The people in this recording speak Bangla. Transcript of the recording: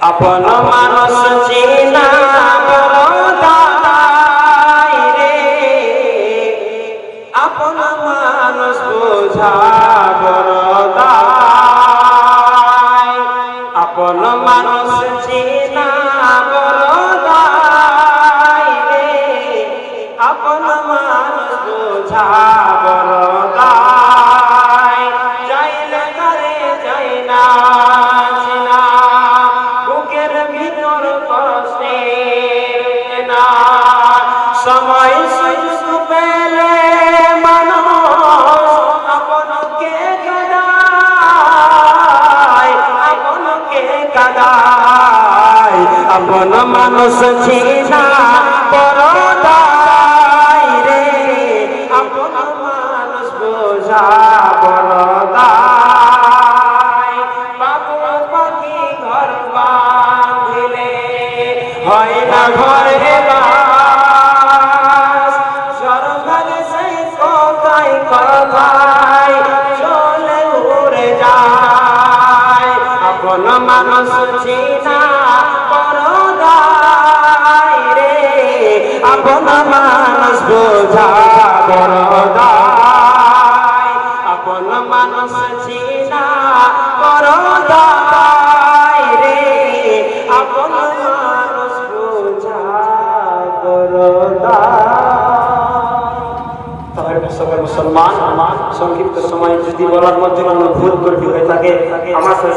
আপন মানুষ চিনা রে। আপন মানুষ বোঝা আপন মানুষ চিনা রে। আপন মানুষ বোঝা যাইলে ঘরে যাই না। আপন মানুষ ছিনা পরদায় রে, আপন মানুষ বোঝা বড়দায়। বাবু পাখি ঘর বাঁধিলে, হয় না ঘরে বাস কথাই চলে উড়ে যায়। আপন মানুষ চিনা পরদায় রে। আপন মানুষ বোঝা বড়দায় আপন মানুষ চিনা পরদায় রে। আপন মানুষ বোঝা সকল মুসলমান। সংক্ষিপ্ত সময় যদি বলার মধ্যে কোনো ভুল হয়ে থাকে আমার সাথে